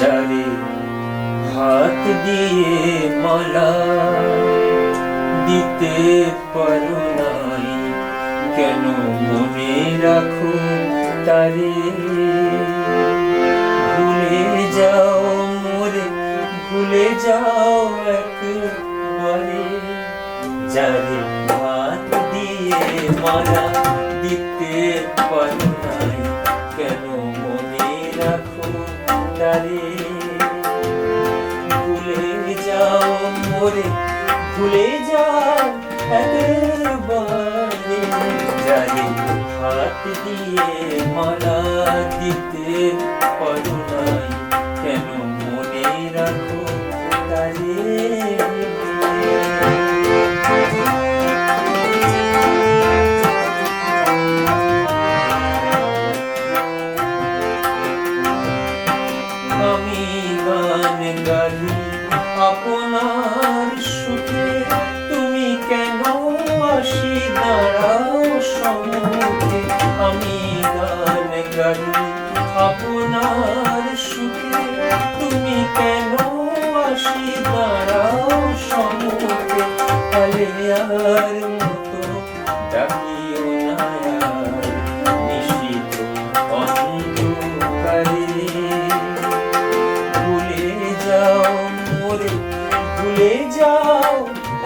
যারে হাত দিয়ে মালা দিতে পারো নাই। কেন মনে রাখো তারে? ভুলে যাও মোরে, ভুলে যাও একবারে। যারে হাত দিয়ে মালা দিতে পারো তারে ভুলে যাও মোরে ভুলে যাও একবারে যারে হাত দিয়ে মালা দিতে পারো নাই আমি গান গাই। আপনার সুখে তুমি কেন আসি? দাঁড়াও সম্মুখে। আমি গান গাই। আপনার ভুলে যাও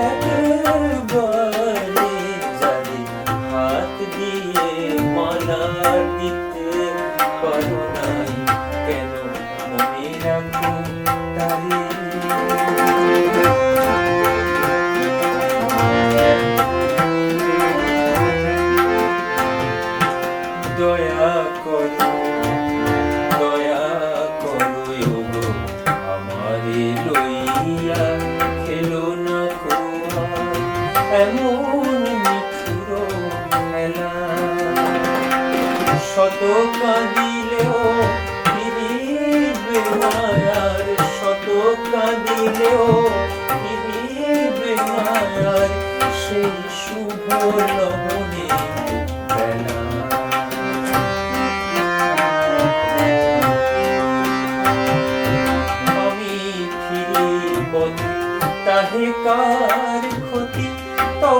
একবারে যারে হাত দিয়ে মালা দিতে পারো নাই কেন মনে রাখো তারে? এমন মিঠুর মেলা শত কাঁদিলেও ফিরিবে আর শত কাঁদিলেও ফিরিবে আর সেই শুভ তাহে কার ক্ষতি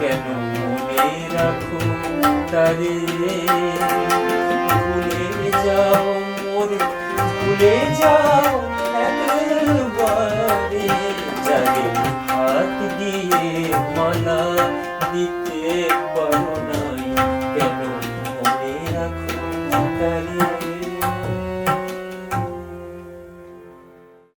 কেন মনে রাখো তারে? যাও মোরে ভুলে যাও একবারে। যারে হাত দিয়ে মালা দিতে পারো কেন